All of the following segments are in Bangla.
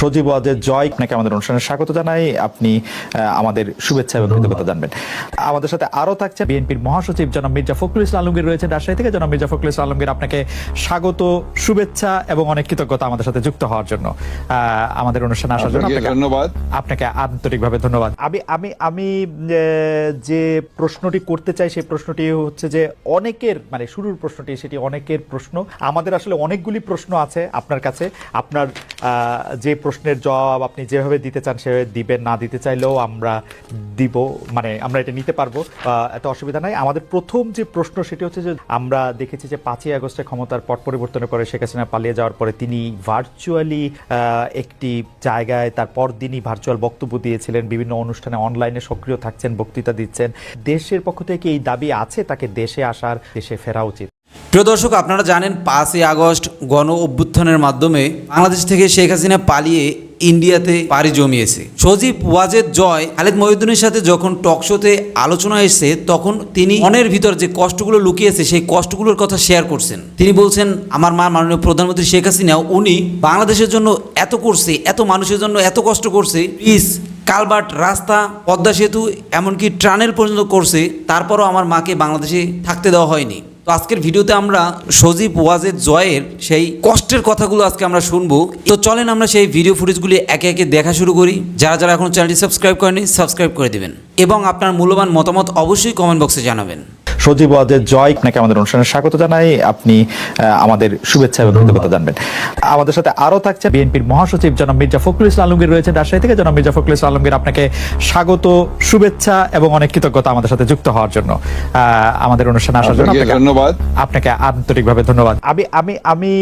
সজীব ওয়াজের জয়। আপনাকে আমাদের অনুষ্ঠানে স্বাগত জানাই। আপনি আমাদের শুভেচ্ছা এবং কৃতজ্ঞতা জানবেন। আমাদের সাথে আরও থাকছে বিএনপির মহাসচিব জনাব মির্জা ফখরুল ইসলাম আলমগীর রয়েছে রাজশাহী থেকে। জনাব মির্জা ফখরুল ইসলাম আলমগীর আপনাকে স্বাগত শুভেচ্ছা এবং অনেক কৃতজ্ঞতা আমাদের সাথে যুক্ত হওয়ার জন্য। আমাদের অনুষ্ঠানে আসার জন্য ধন্যবাদ। আপনাকে আন্তরিকভাবে ধন্যবাদ। আমি আমি আমি যে প্রশ্নটি করতে চাই সেই প্রশ্নটি হচ্ছে যে অনেকের মানে শুরুর প্রশ্নটি সেটি অনেকের প্রশ্ন। আমাদের আসলে অনেকগুলি প্রশ্ন আছে আপনার কাছে। আপনার আহ, যে প্রশ্নের জবাব আপনি যেভাবে দিতে চান সেভাবে দিবেন, না দিতে চাইলেও আমরা দিব মানে আমরা এটা নিতে পারব। এত অসুবিধা নাই। আমাদের প্রথম যে প্রশ্ন সেটি হচ্ছে যে আমরা দেখেছি যে পাঁচই আগস্টে ক্ষমতার পট পরিবর্তন করে শেখ হাসিনা পালিয়ে যাওয়ার পরে তিনি ভার্চুয়ালি একটি জায়গায় তার পরদিনই ভার্চুয়াল বক্তব্য দিয়েছিলেন। বিভিন্ন অনুষ্ঠানে অনলাইনে সক্রিয় থাকছেন, বক্তৃতা দিচ্ছেন। দেশের পক্ষ থেকে এই দাবি আছে? তাকে দেশে আসার, দেশে ফেরা উচিত। প্রিয় দর্শক, আপনারা জানেন পাঁচই আগস্ট গণ অভ্যুত্থানের মাধ্যমে বাংলাদেশ থেকে শেখ হাসিনা পালিয়ে ইন্ডিয়াতে পাড়ি জমিয়েছে। সজীব ওয়াজেদ জয় খালেদ মহিউদ্দিনের সাথে যখন টক শোতে আলোচনা এসেছে, তখন তিনি মনের ভিতর যে কষ্টগুলো লুকিয়েছে, সেই কষ্টগুলোর কথা শেয়ার করছেন। তিনি বলছেন, আমার মা মাননীয় প্রধানমন্ত্রী শেখ হাসিনা, উনি বাংলাদেশের জন্য এত করছে, এত মানুষের জন্য এত কষ্ট করছে, প্লিজ কালবার্ট রাস্তা, পদ্মা সেতু, এমনকি ট্রানেল পর্যন্ত করছে, তারপরও আমার মাকে বাংলাদেশে থাকতে দেওয়া হয়নি। তো আজকের ভিডিওতে আমরা সজীব ওয়াজেদ জয়ের সেই কষ্টের কথাগুলো আজকে আমরা শুনব। তো চলেন আমরা সেই ভিডিও ফুটেজগুলি একে একে দেখা শুরু করি। যারা যারা এখন চ্যানেলটি সাবস্ক্রাইব করেনি সাবস্ক্রাইব করে দিবেন। এবং আপনার মূল্যবান মতামত অবশ্যই কমেন্ট বক্সে জানাবেন। সজীব ওয়াজের জয়। আপনাকে আমাদের অনুষ্ঠানে স্বাগত জানাই। আপনি আমাদের শুভেচ্ছা এবং কৃতজ্ঞতা জানবেন। আমাদের সাথে আরও থাকছে বিএনপির মহাসচিব জনাব মির্জা ফখরুল ইসলাম আলমগীর রয়েছে রাজশাহী থেকে। জনাব মির্জা ফখরুল ইসলাম আলমগীর আপনাকে স্বাগত শুভেচ্ছা এবং অনেক কৃতজ্ঞতা আমাদের সাথে যুক্ত হওয়ার জন্য। আমাদের অনুষ্ঠানে আসার জন্য ধন্যবাদ। আপনাকে আন্তরিকভাবে ধন্যবাদ। আমি আমি আমি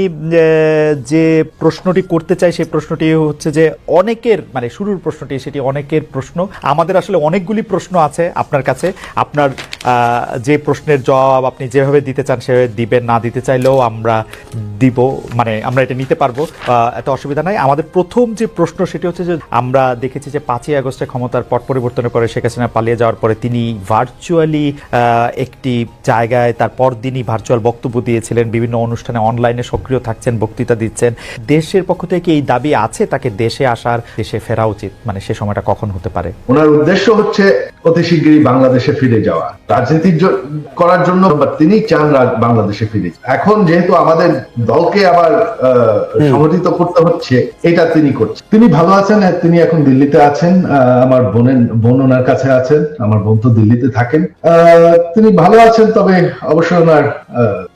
যে প্রশ্নটি করতে চাই সেই প্রশ্নটি হচ্ছে যে অনেকের মানে শুরুর প্রশ্নটি সেটি অনেকের প্রশ্ন। আমাদের আসলে অনেকগুলি প্রশ্ন আছে আপনার কাছে। আপনার আহ, যে প্রশ্নের জবাব আপনি যেভাবে দিতে চান সেভাবে দিবেন, না দিতে চাইলেও আমরা দিব মানে আমরা এটা নিতে পারব এত অসুবিধা নাই। আমাদের প্রথম যে প্রশ্ন সেটি হচ্ছে যে আমরা দেখেছি যে পাঁচই আগস্টে ক্ষমতার পট পরিবর্তনের পরে শেখ হাসিনা পালিয়ে যাওয়ার পরে তিনি ভার্চুয়ালি একটি জায়গায় তার পরদিনই ভার্চুয়াল বক্তব্য দিয়েছিলেন, বিভিন্ন অনুষ্ঠানে অনলাইনে সক্রিয় থাকছেন, বক্তৃতা দিচ্ছেন। দেশের পক্ষ থেকে এই দাবি আছে, তাকে দেশে আসার, দেশে ফেরা উচিত মানে সে সময়টা কখন হতে পারে? ওনার উদ্দেশ্য হচ্ছে অতি শীঘ্রই বাংলাদেশে ফিরে যাওয়া। রাজনীতি জ- করার জন্য তিনি চান বাংলাদেশে ফিরে। এখন যেহেতু আমাদের দলকে আবার আহ, সংগঠিত করতে হচ্ছে এটা তিনি করছেন। তিনি ভালো আছেন তিনি এখন দিল্লিতে আছেন আহ, আমার বোনের বোন ওনার কাছে আছেন আমার বোন তো দিল্লিতে থাকেন। আহ, তিনি ভালো আছেন তবে অবশ্যই ওনার আহ,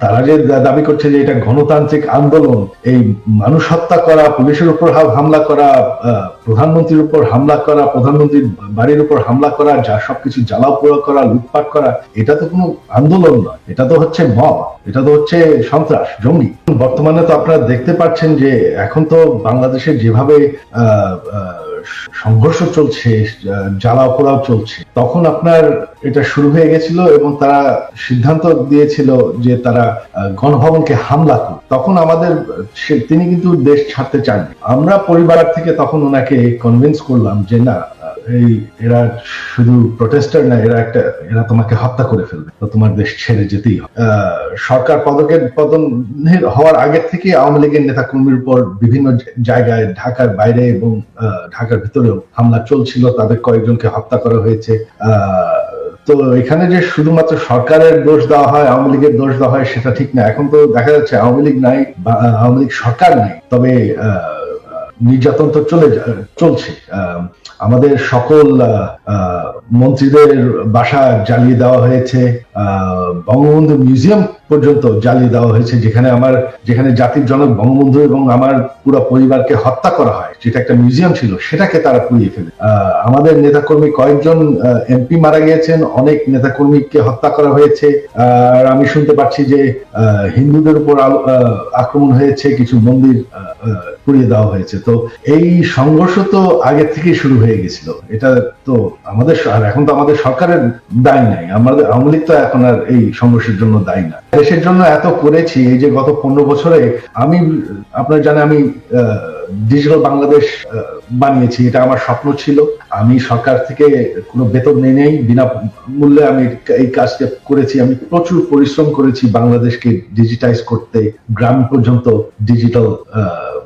তারা যে দাবি করছে যে এটা গণতান্ত্রিক আন্দোলন এই মানুষ হত্যা করা পুলিশের উপর হামলা করা প্রধানমন্ত্রীর উপর হামলা করা প্রধানমন্ত্রীর বাড়ির উপর হামলা করা যা সবকিছু জ্বালা পোড়া করা লুটপাট করা এটা তো কোনো আন্দোলন নয়। এটা তো হচ্ছে মব এটা তো হচ্ছে সন্ত্রাস জঙ্গি। বর্তমানে তো আপনারা দেখতে পাচ্ছেন যে এখন তো বাংলাদেশে যেভাবে আহ, সংঘর্ষ চলছে জ্বালা পোড়াও চলছে। তখন আপনার এটা শুরু হয়ে গেছিল এবং তারা সিদ্ধান্ত দিয়েছিল যে তারা গণভবনকে হামলা করবে তখন আমাদের তিনি কিন্তু দেশ ছাড়তে চান আমরা পরিবার থেকে তখন ওনাকে কনভিন্স করলাম যে না এই এরা শুধু প্রটেস্টার না এরা একটা এরা তোমাকে হত্যা করে ফেলবে। তো তোমার দেশ ছেড়ে যেতেই হবে। সরকার পদকের পতন হওয়ার আগের থেকে আওয়ামী লীগের নেতা কর্মীর উপর বিভিন্ন জায়গায় ঢাকার বাইরে এবং ঢাকার ভিতরেও হামলা চলছিল তাদের কয়েকজনকে হত্যা করা হয়েছে। তো এখানে যে শুধুমাত্র সরকারের দোষ দেওয়া হয় আওয়ামী লীগের দোষ দেওয়া হয় সেটা ঠিক না। এখন তো দেখা যাচ্ছে আওয়ামী লীগ নাই আওয়ামী লীগ সরকার নাই। তবে আহ, নির্যাতন তো চলে চলছে। আমাদের সকল মন্ত্রীদের বাসা জ্বালিয়ে দেওয়া হয়েছে বঙ্গবন্ধু মিউজিয়াম পর্যন্ত জ্বালিয়ে দেওয়া হয়েছে, যেখানে আমার, যেখানে জাতির জনক বঙ্গবন্ধু এবং আমার পুরো পরিবারকে হত্যা করা হয়। যেটা একটা মিউজিয়াম ছিল, সেটাকে তারা পুড়িয়ে ফেলে। আমাদের নেতাকর্মী কয়েকজন এমপি মারা গিয়েছেন, অনেক নেতাকর্মীকে হত্যা করা হয়েছে। আর আমি শুনতে পাচ্ছি যে হিন্দুদের উপর আক্রমণ হয়েছে, কিছু মন্দির পুড়িয়ে দেওয়া হয়েছে। তো এই সংঘর্ষ তো আগে থেকেই শুরু হয়ে গেছিল। এটা তো আমাদের আর এখন তো আমাদের সরকারের দায়ী নাই। আমাদের আওয়ামী লীগ তো এখন আর এই সংঘর্ষের জন্য দায়ী না। দেশের জন্য এত করেছি, এই যে গত পনেরো বছরে আমি, আপনার জানে আমি ডিজিটাল বাংলাদেশ বানিয়েছি। এটা আমার স্বপ্ন ছিল। আমি সরকার থেকে কোনো বেতন নেই নেই, বিনা মূল্যে আমি এই কাজটা করেছি। আমি প্রচুর পরিশ্রম করেছি বাংলাদেশকে ডিজিটাইজ করতে, গ্রাম পর্যন্ত ডিজিটাল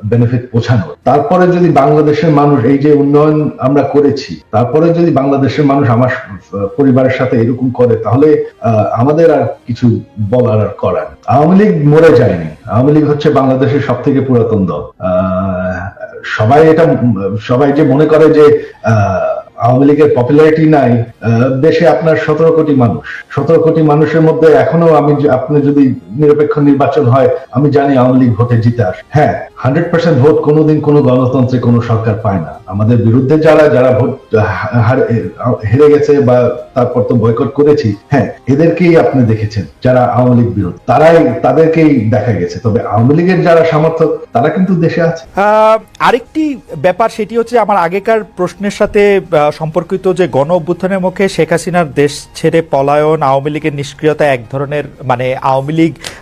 বেনিফিট পৌঁছানো। তারপরে যদি বাংলাদেশের মানুষ এই যে উন্নয়ন আমরা করেছি তারপরে যদি বাংলাদেশের মানুষ আমার পরিবারের সাথে এরকম করে তাহলে আমাদের আর কিছু বলার আর করার আওয়ামী লীগ মরে যায়নি। আওয়ামী লীগ হচ্ছে বাংলাদেশের সব থেকে পুরাতন দল। সবাই এটা সবাই যে মনে করে যে আহ, আওয়ামী লীগের পপুলারিটি নাই দেশে আপনার সতেরো কোটি মানুষ। সতেরো কোটি মানুষের মধ্যে এখনও আমি আপনি যদি নিরপেক্ষ নির্বাচন হয়, আমি জানি আওয়ামী লীগ ভোটে জিতে আস হ্যাঁ হান্ড্রেড পার্সেন্ট ভোট কোনোদিন কোনো গণতন্ত্রে কোনো সরকার পায় না। আমাদের বিরুদ্ধে যারা যারা ভোট হেরে গেছে বা তারপর তো বয়কট করেছি হ্যাঁ এদেরকেই আপনি দেখেছেন, যারা আওয়ামী লীগ বিরোধী। তারাই তাদেরকেই দেখা গেছে। তবে আওয়ামী লীগের যারা সমর্থক তারা কিন্তু দেশে আছে। আরেকটি ব্যাপার, সেটি হচ্ছে আমার আগেকার প্রশ্নের সাথে সম্পর্কিত যে গণ অভ্যুত্থানের মুখে শেখ হাসিনার দেশ ছেড়ে পলায়ন, আওয়ামী লীগের নিষ্ক্রিয়তা এক ধরনের মানে আওয়ামী লীগ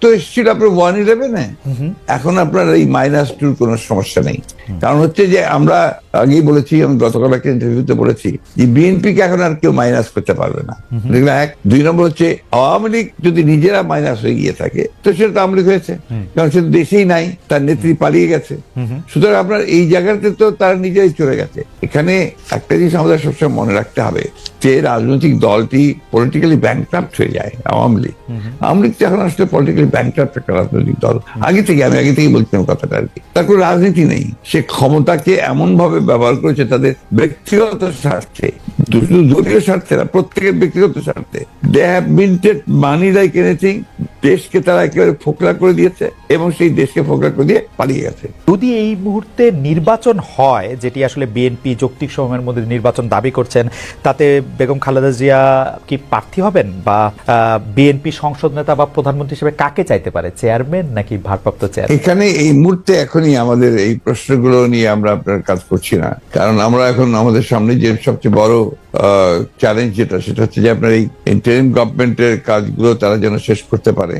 তো এসেছিল আপনার ওয়ান ইলেভেনে এখন আপনার এই মাইনাস টুর কোনো সমস্যা নেই। কারণ হচ্ছে যে আমরা আগেই বলেছি আমি গতকাল একটা ইন্টারভিউতে বলেছি যে বিএনপি কে এখন আর কেউ মাইনাস করতে পারবে না। দেখলাম এক। দুই নম্বর হচ্ছে আওয়ামী লীগ যদি নিজেরা মাইনাস হয়ে গিয়ে থাকে তো সেটা তো আওয়ামী লীগ হয়েছে। কারণ সে দেশেই নাই তার নেত্রী পালিয়ে গেছে। সুতরাং আপনার এই জায়গাতে তো তারা নিজেই চলে গেছে। এখানে একটা জিনিস আমাদের সবসময় মনে রাখতে হবে যে রাজনৈতিক দলটি পলিটিক্যালি ব্যাংক্রাফ্ট হয়ে যায় আওয়ামী লীগ। আওয়ামী লীগ এখন আসলে পলিটিক্যালি ব্যাংক্রাফ্ট একটা রাজনৈতিক দল। আগে থেকে আমি আগে থেকেই বলছিলাম কথাটা আর কি। তার কোনো রাজনীতি নেই। সে ক্ষমতাকে এমন ভাবে ব্যবহার করেছে তাদের ব্যক্তিগত স্বার্থে শুধু দলীয় স্বার্থে না প্রত্যেকের ব্যক্তিগত স্বার্থে। They have minted money like anything দেশকে তারা একেবারে ফোকলা করে দিয়েছে এবং সেই দেশকে ফোকলা করে দিয়ে পালিয়ে গেছে। যদি এই মুহূর্তে নির্বাচন হয় যেটি আসলে বিএনপি যৌক্তিক সময়ের মধ্যে নির্বাচন দাবি করছেন তাতে বেগম খালেদা জিয়া কি প্রার্থী হবেন? বা বিএনপি সংসদ নেতা বা প্রধানমন্ত্রী হিসেবে কাকে চাইতে পারে? চেয়ারম্যান নাকি ভারপ্রাপ্ত চেয়ারম্যান এখানে এই মুহূর্তে এখনই আমাদের এই প্রশ্নগুলো নিয়ে আমরা আপনার কাজ করছি না। কারণ আমরা এখন আমাদের সামনে যে সবচেয়ে বড় চ্যালেঞ্জ যেটা, সেটা হচ্ছে যে আপনার এই ইন্টারিম গভর্নমেন্টের কাজগুলো তারা যেন শেষ করতে পারে।